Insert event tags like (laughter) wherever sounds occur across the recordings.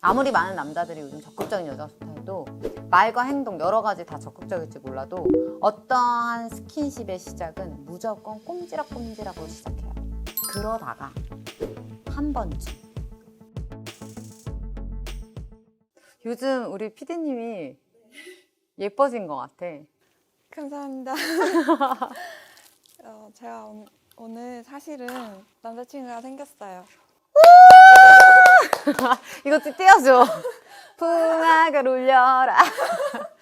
아무리 많은 남자들이 요즘 적극적인 여자 좋다 해도 말과 행동 여러 가지 다 적극적일지 몰라도 어떠한 스킨십의 시작은 무조건 꼼지락꼼지락으로 시작해요. 그러다가 한 번쯤 요즘 우리 피디님이 예뻐진 것 같아. 감사합니다. (laughs) 어, 제가 오- 오늘 사실은 남자친구가 생겼어요. (laughs) 이거 좀 띄워줘. 풍악을 울려라. (laughs)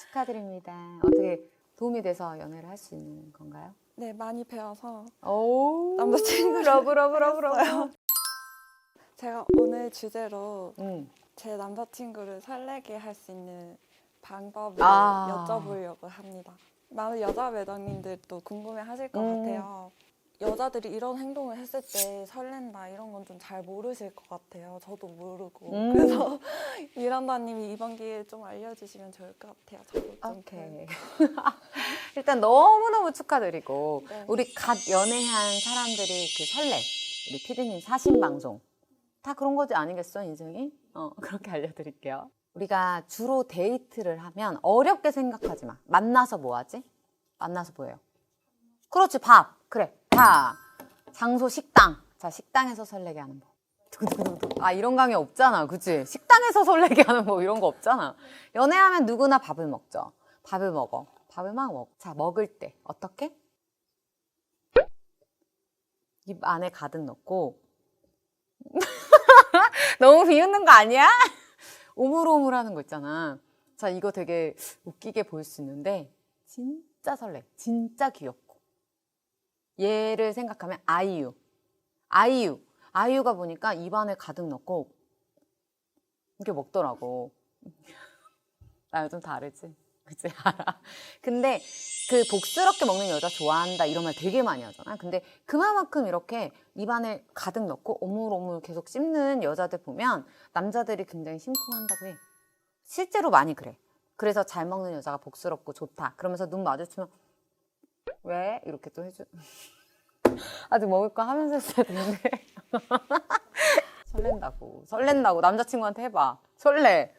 축하드립니다. 어떻게 도움이 돼서 연애를 할 수 있는 건가요? 네, 많이 배워서 오 남자친구를 러브 러브 러브 러브. 제가 오늘 주제로 응. 제 남자친구를 설레게 할 수 있는 방법을 아. 여쭤보려고 합니다. 많은 여자 매덕님들도 궁금해 하실 것 음. 같아요. 여자들이 이런 행동을 했을 때 설렌다 이런 건 좀 잘 모르실 것 같아요. 저도 모르고. 음. 그래서 (laughs) 미란다님이 이번 기회에 좀 알려주시면 좋을 것 같아요. 저도 좀 오케이. (laughs) (laughs) 일단 너무너무 축하드리고 네. 우리 갓 연애한 사람들이 그 설렘 우리 피디님 사신 방송 다 그런 거지 아니겠어 인생이? 어 그렇게 알려드릴게요. 우리가 주로 데이트를 하면 어렵게 생각하지 마. 만나서 뭐 하지? 만나서 뭐 해요? 그렇지 밥 그래 밥 장소 식당. 자 식당에서 설레게 하는 법. 두구두구두구. 아 이런 강의 없잖아. 그치? 식당에서 설레게 하는 뭐 이런 거 없잖아. 연애하면 누구나 밥을 먹죠. 밥을 먹어. 밥을 막 먹어 자 먹을 때 어떻게? 입 안에 가득 넣고. (laughs) 너무 비웃는 거 아니야? 오물오물 하는 거 있잖아. 자 이거 되게 웃기게 보일 수 있는데 진짜 설레. 진짜 귀엽고 얘를 생각하면 아이유 아이유 아이유가 보니까 입안에 가득 넣고 이렇게 먹더라고. (laughs) 나 요즘 다르지? 그치? (laughs) 알아. 근데 그 복스럽게 먹는 여자 좋아한다 이런 말 되게 많이 하잖아. 근데 그만큼 이렇게 입안에 가득 넣고 오물오물 계속 씹는 여자들 보면 남자들이 굉장히 심쿵한다고 해. 실제로 많이 그래. 그래서 잘 먹는 여자가 복스럽고 좋다. 그러면서 눈 마주치면 왜? 이렇게 또 해줘. (laughs) 아직 먹을 거 하면서 했어야 되는데. (laughs) 설렌다고. 설렌다고. 남자친구한테 해봐. 설레.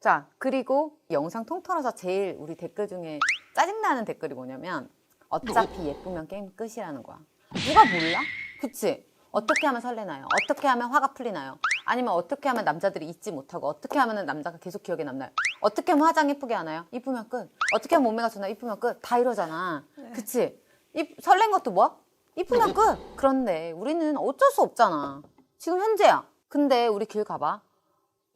자, 그리고 영상 통틀어서 제일 우리 댓글 중에 짜증나는 댓글이 뭐냐면 어차피 예쁘면 게임 끝이라는 거야. 누가 몰라? 그치? 어떻게 하면 설레나요? 어떻게 하면 화가 풀리나요? 아니면 어떻게 하면 남자들이 잊지 못하고 어떻게 하면 남자가 계속 기억에 남나요? 어떻게 하면 화장 예쁘게 하나요? 이쁘면 끝. 어떻게 하면 몸매가 좋나요? 이쁘면 끝. 다 이러잖아. 그치? 이, 설렌 것도 뭐야? 이쁘면 끝. 그런데 우리는 어쩔 수 없잖아. 지금 현재야. 근데 우리 길 가봐.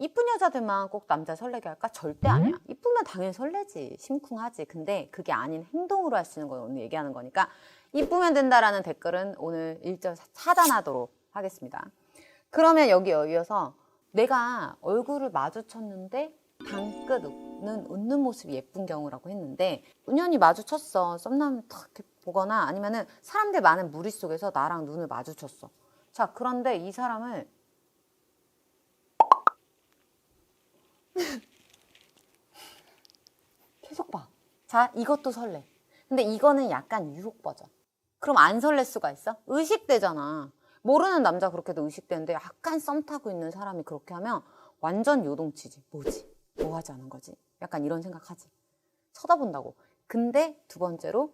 이쁜 여자들만 꼭 남자 설레게 할까? 절대 아니야. 이쁘면 당연히 설레지. 심쿵하지. 근데 그게 아닌 행동으로 할 수 있는 걸 오늘 얘기하는 거니까 이쁘면 된다라는 댓글은 오늘 일절 차단하도록 하겠습니다. 그러면 여기 이어서 내가 얼굴을 마주쳤는데 방긋 는 웃는 모습이 예쁜 경우라고 했는데 우연히 마주쳤어. 썸남 탁 보거나 아니면은 사람들 많은 무리 속에서 나랑 눈을 마주쳤어. 자, 그런데 이 사람을 (laughs) 계속 봐. 자, 이것도 설레. 근데 이거는 약간 유혹 버전. 그럼 안 설렐 수가 있어? 의식되잖아. 모르는 남자 그렇게도 의식되는데 약간 썸 타고 있는 사람이 그렇게 하면 완전 요동치지. 뭐지? 뭐 않은 거지? 약간 이런 생각하지. 쳐다본다고. 근데 두 번째로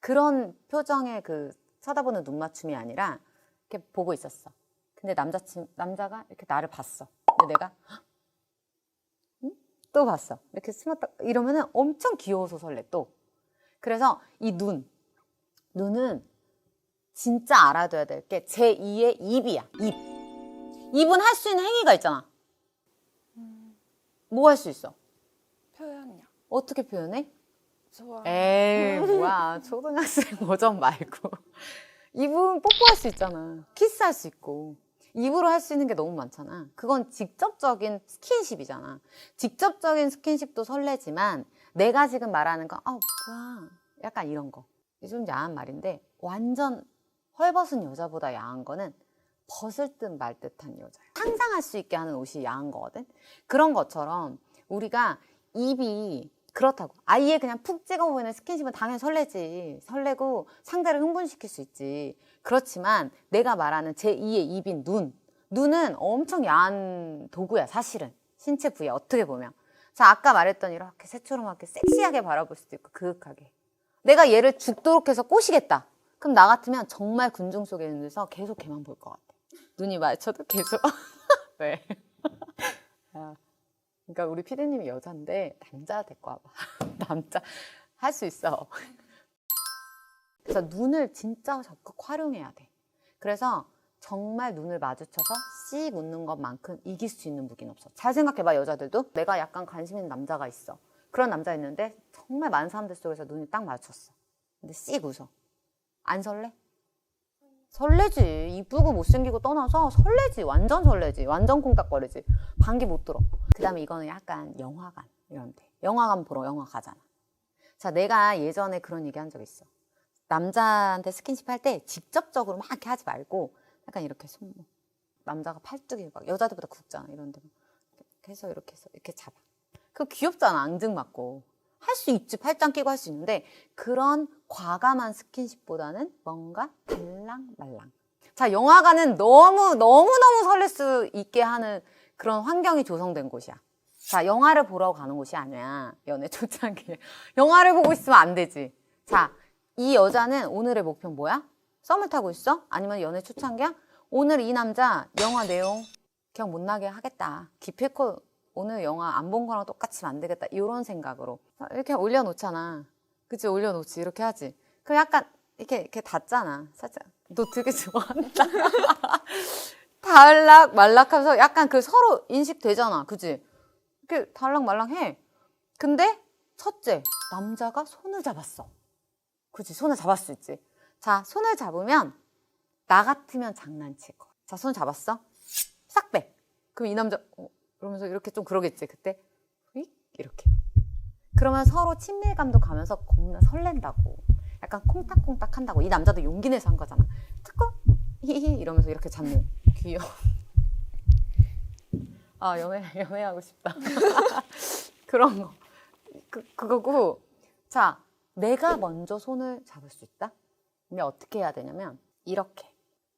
그런 표정의 그 쳐다보는 눈 맞춤이 아니라 이렇게 보고 있었어. 근데 남자친 남자가 이렇게 나를 봤어. 근데 내가 헉! 응? 또 봤어. 이렇게 숨었다 이러면은 엄청 귀여워서 설레 또. 그래서 이 눈, 눈은 진짜 알아둬야 될 게 제 2의 입이야. 입. 입은 할 수 있는 행위가 있잖아. 뭐 할 수 있어? 표현이요. 어떻게 표현해? 좋아. 에이 뭐야. (laughs) 초등학생 버전 말고. (laughs) 입은 뽀뽀할 수 있잖아. 키스할 수 있고. 입으로 할 수 있는 게 너무 많잖아. 그건 직접적인 스킨십이잖아. 직접적인 스킨십도 설레지만 내가 지금 말하는 건아 뭐야 약간 이런 거좀 야한 말인데 완전 헐벗은 여자보다 야한 거는 벗을 듯 말 듯한 여자야. 상상할 수 있게 하는 옷이 야한 거거든? 그런 것처럼 우리가 입이 그렇다고. 아예 그냥 푹 찍어 보이는 스킨십은 당연히 설레지. 설레고 상대를 흥분시킬 수 있지. 그렇지만 내가 말하는 제2의 입인 눈. 눈은 엄청 야한 도구야, 사실은. 신체 부위야, 어떻게 보면. 자, 아까 말했던 이렇게 새초롬하게 섹시하게 바라볼 수도 있고, 그윽하게. 내가 얘를 죽도록 해서 꼬시겠다. 그럼 나 같으면 정말 군중 속에 있는데서 계속 걔만 볼 것 같아. 눈이 마주쳐도 계속. (laughs) (laughs) 왜? 야, 그러니까 우리 피디님이 여잔데 남자 데리고 와봐. (laughs) 남자 할 수 있어. (laughs) 그래서 눈을 진짜 적극 활용해야 돼. 그래서 정말 눈을 마주쳐서 씩 웃는 것만큼 이길 수 있는 무기는 없어. 잘 생각해봐, 여자들도. 내가 약간 관심 있는 남자가 있어. 그런 남자 있는데 정말 많은 사람들 속에서 눈이 딱 마주쳤어. 근데 씩 웃어. 안 설레? 설레지. 이쁘고 못생기고 떠나서 설레지. 완전 설레지. 완전 콩닥거리지. 방귀 못 들어. 그 다음에 이거는 약간 영화관 이런 데. 영화관 보러 영화 가잖아. 자, 내가 예전에 그런 얘기 한 적 있어. 남자한테 스킨십 할 때 직접적으로 막 이렇게 하지 말고 약간 이렇게 손 남자가 팔뚝이 막 여자들보다 굵잖아 이런데 막 이렇게 해서 이렇게 해서 이렇게 잡아 그거 귀엽잖아 앙증맞고 할 수 있지 팔짱 끼고 할 수 있는데 그런 과감한 스킨십보다는 뭔가 달랑말랑 자 영화관은 너무 너무 너무 설렐 수 있게 하는 그런 환경이 조성된 곳이야 자 영화를 보러 가는 곳이 아니야 연애 초창기에 (laughs) 영화를 보고 있으면 안 되지 자 이 여자는 오늘의 목표는 뭐야? 썸을 타고 있어? 아니면 연애 초창기야? 오늘 이 남자 영화 내용 그냥 못나게 하겠다. 기필코 오늘 영화 안 본 거랑 똑같이 만들겠다. 이런 생각으로 이렇게 올려놓잖아. 그치 올려놓지 이렇게 하지. 그럼 약간 이렇게 이렇게 닫잖아. 살짝 너 되게 좋아한다. (laughs) 달락 말락하면서 약간 그 서로 인식되잖아. 그지? 이렇게 달락 말락해. 근데 첫째 남자가 손을 잡았어. 그치 손을 잡을 수 있지. 자 손을 잡으면 나 같으면 장난칠 거. 자, 손 잡았어? 싹 빼. 그럼 이 남자, 어, 이러면서 이렇게 좀 그러겠지. 그때, 휙, 이렇게. 그러면 서로 친밀감도 가면서 겁나 설렌다고. 약간 콩닥콩닥 한다고. 이 남자도 용기 내서 한 거잖아. 듣고, 히히, 이러면서 이렇게 잡는. 귀여워. 아, 연애, (laughs) 연애하고 싶다. (laughs) 그런 거. 그, 그거고. 자, 내가 먼저 손을 잡을 수 있다? 근데 어떻게 해야 되냐면, 이렇게.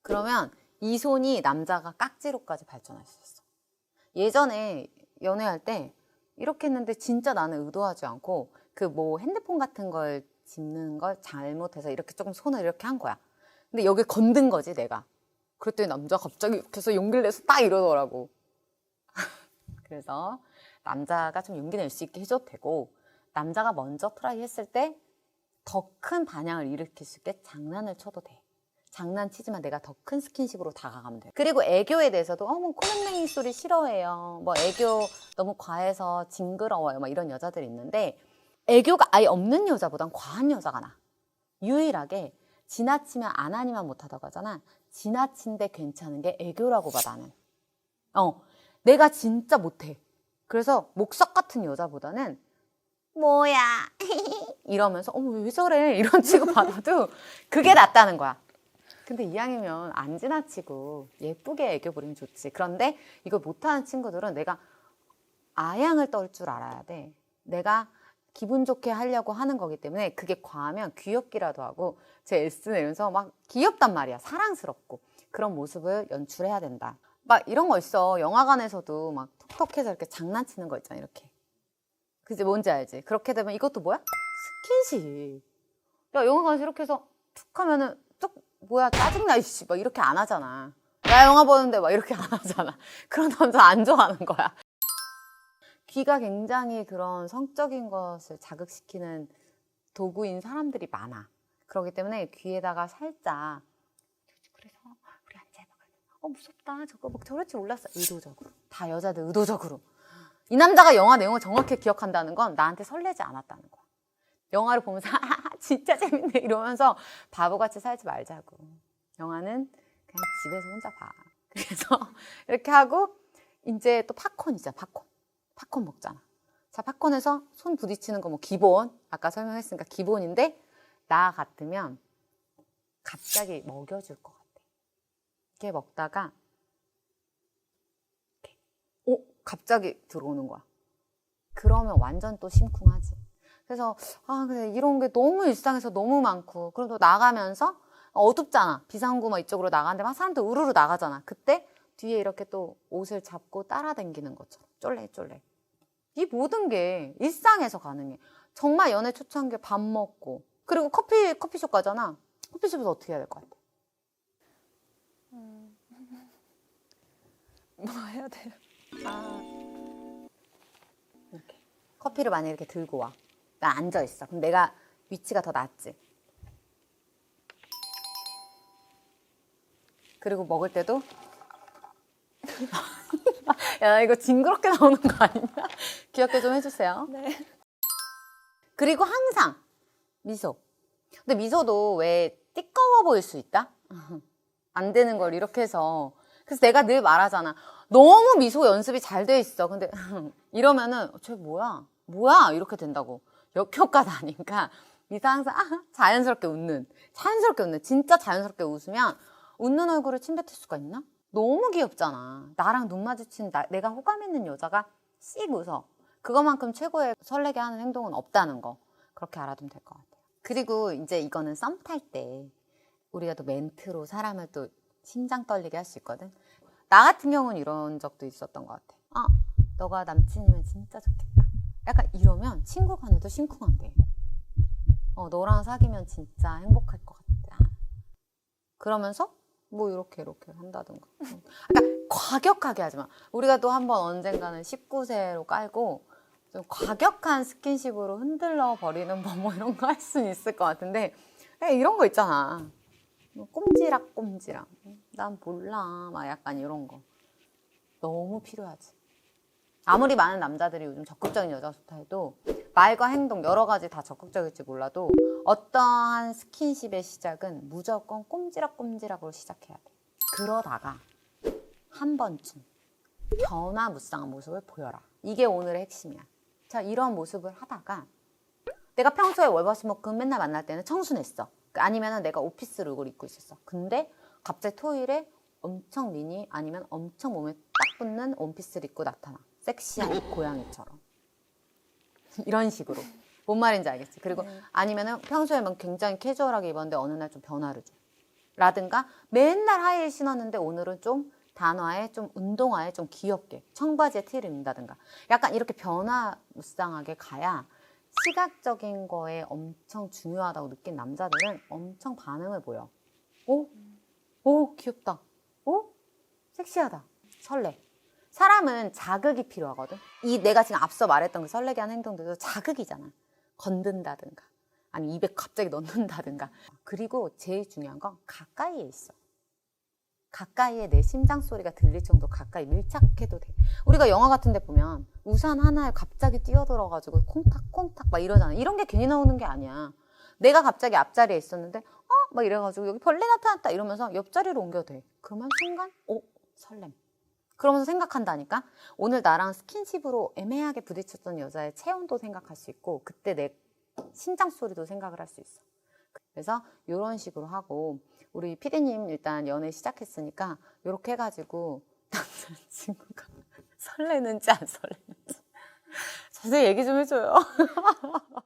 그러면 이 손이 남자가 깍지로까지 발전할 수 있어. 예전에 연애할 때 이렇게 했는데 진짜 나는 의도하지 않고 그 뭐 핸드폰 같은 걸 짚는 걸 잘못해서 이렇게 조금 손을 이렇게 한 거야. 근데 여기 건든 거지 내가. 그랬더니 남자가 갑자기 해서 용기를 내서 딱 이러더라고. (laughs) 그래서 남자가 좀 용기 낼 수 있게 해줘도 되고 남자가 먼저 트라이 했을 때 더 큰 반향을 일으킬 수 있게 장난을 쳐도 돼. 장난치지만 내가 더 큰 스킨십으로 다가가면 돼. 그리고 애교에 대해서도 어머 코맹맹이 소리 싫어해요. 뭐 애교 너무 과해서 징그러워요. 막 이런 여자들이 있는데 애교가 아예 없는 여자보단 과한 여자가 나. 유일하게 지나치면 안 하니만 못하다고 하잖아. 지나친데 괜찮은 게 애교라고 봐 나는. 어, 내가 진짜 못해. 그래서 목석 같은 여자보다는 뭐야 (laughs) 이러면서 어머 왜 저래 이런 취급 받아도 그게 낫다는 거야. 근데 이왕이면 안 지나치고 예쁘게 애교 부리면 좋지. 그런데 이걸 못하는 친구들은 내가 아양을 떨 줄 알아야 돼. 내가 기분 좋게 하려고 하는 거기 때문에 그게 과하면 귀엽기라도 하고 제 S 내면서 막 귀엽단 말이야. 사랑스럽고 그런 모습을 연출해야 된다. 막 이런 거 있어. 영화관에서도 막 톡톡해서 이렇게 장난치는 거 있잖아. 이렇게. 그지 뭔지 알지? 그렇게 되면 이것도 뭐야? 스킨십. 야 영화관에서 이렇게 해서 툭 하면은 뚝 뭐야 짜증나 이씨 막 이렇게 안 하잖아. 나 영화 보는데 막 이렇게 안 하잖아. (laughs) 그런 남자 안 좋아하는 거야. 귀가 굉장히 그런 성적인 것을 자극시키는 도구인 사람들이 많아. 그렇기 때문에 귀에다가 살짝 그래서 우리 앉아 막어 무섭다 저거 막줄 몰랐어 의도적으로 다 여자들 의도적으로 이 남자가 영화 내용을 정확히 기억한다는 건 나한테 설레지 않았다는 거야. 영화를 보면서 (laughs) 아, 진짜 재밌네 이러면서 바보같이 살지 말자고. 영화는 그냥 집에서 혼자 봐. 그래서 (laughs) 이렇게 하고 이제 또 팝콘이잖아 팝콘. 팝콘 먹잖아. 자 팝콘에서 손 부딪히는 거 뭐 기본 아까 설명했으니까 기본인데 나 같으면 갑자기 먹여줄 것 같아. 이렇게 먹다가 이렇게 오 갑자기 들어오는 거야. 그러면 완전 또 심쿵하지. 그래서 아 근데 이런 게 너무 일상에서 너무 많고 그래도 나가면서 어둡잖아 비상구 막 이쪽으로 나가는데 막 사람들 우르르 나가잖아 그때 뒤에 이렇게 또 옷을 잡고 따라다니는 것처럼 쫄래쫄래. 이 모든 게 일상에서 가능해. 정말 연애 초창기에 밥 먹고 그리고 커피 커피숍 가잖아. 커피숍에서 어떻게 해야 될 것 같아? (laughs) 뭐 해야 돼요? 아, 이렇게 커피를 만약 이렇게 들고 와. 나 앉아 있어. 그럼 내가 위치가 더 낫지. 그리고 먹을 때도 (laughs) 야 이거 징그럽게 나오는 거 아니냐? 귀엽게 좀 해주세요. 네. 그리고 항상 미소. 근데 미소도 왜 띠꺼워 보일 수 있다? (laughs) 안 되는 걸 이렇게 해서. 그래서 내가 늘 말하잖아. 너무 미소 연습이 잘 돼 있어. 근데 (laughs) 이러면은 쟤 뭐야? 뭐야? 이렇게 된다고. 역효과 나니까 미소 항상 아, 자연스럽게 웃는. 자연스럽게 웃는. 진짜 자연스럽게 웃으면 웃는 얼굴을 침뱉을 수가 있나? 너무 귀엽잖아. 나랑 눈 마주친 나, 내가 호감 있는 여자가 씩 웃어. 그거만큼 최고의 설레게 하는 행동은 없다는 거. 그렇게 알아두면 될 것 같아요. 그리고 이제 이거는 썸 탈 때 우리가 또 멘트로 사람을 또 심장 떨리게 할 수 있거든. 나 같은 경우는 이런 적도 있었던 것 같아. 아, 너가 남친이면 진짜 좋겠다. 약간 이러면 친구 간에도 심쿵한대. 어, 너랑 사귀면 진짜 행복할 것 같다. 그러면서 뭐 이렇게 이렇게 한다든가. 응. 그러니까 과격하게 하지 마. 우리가 또 한 번 언젠가는 19세로 깔고 좀 과격한 스킨십으로 흔들러 버리는 법 뭐 이런 거 할 수는 있을 것 같은데 그냥 이런 거 있잖아. 뭐 꼼지락 꼼지락. 난 몰라. 막 약간 이런 거. 너무 필요하지. 아무리 많은 남자들이 요즘 적극적인 여자가 좋다 해도 말과 행동 여러 가지 다 적극적일지 몰라도 어떠한 스킨십의 시작은 무조건 꼼지락꼼지락으로 시작해야 돼. 그러다가 한 번쯤 변화무쌍한 모습을 보여라. 이게 오늘의 핵심이야. 자, 이런 모습을 하다가 내가 평소에 월화수목금 맨날 만날 때는 청순했어. 아니면 내가 오피스 룩을 입고 있었어. 근데 갑자기 토요일에 엄청 미니 아니면 엄청 몸에 딱 붙는 원피스를 입고 나타나. 섹시한 고양이처럼. (laughs) 이런 식으로. 뭔 말인지 알겠지? 그리고 네. 아니면은 평소에만 굉장히 캐주얼하게 입었는데 어느 날 좀 변화를 줘. 라든가 맨날 하이힐 신었는데 오늘은 좀 단화에 좀 운동화에 좀 귀엽게 청바지에 티를 입는다든가 약간 이렇게 변화무쌍하게 가야 시각적인 거에 엄청 중요하다고 느낀 남자들은 엄청 반응을 보여. 오? 오, 귀엽다. 오? 섹시하다. 설레. 사람은 자극이 필요하거든. 이 내가 지금 앞서 말했던 그 설레게 하는 행동들도 자극이잖아. 건든다든가. 아니 입에 갑자기 넣는다든가. 그리고 제일 중요한 건 가까이에 있어. 가까이에 내 심장 소리가 들릴 정도 가까이 밀착해도 돼. 우리가 영화 같은 데 보면 우산 하나에 갑자기 뛰어들어가지고 콩닥콩닥 막 이러잖아. 이런 게 괜히 나오는 게 아니야. 내가 갑자기 앞자리에 있었는데 어? 막 이래가지고 여기 벌레 나타났다 이러면서 옆자리로 옮겨도 돼. 그러면 순간 오 설렘. 그러면서 생각한다니까. 오늘 나랑 스킨십으로 애매하게 부딪혔던 여자의 체온도 생각할 수 있고 그때 내 심장 소리도 생각을 할 수 있어. 그래서 이런 식으로 하고 우리 피디님 일단 연애 시작했으니까 이렇게 해가지고 (laughs) 남자친구가 설레는지 안 설레는지 자세히 얘기 좀 해줘요. (laughs)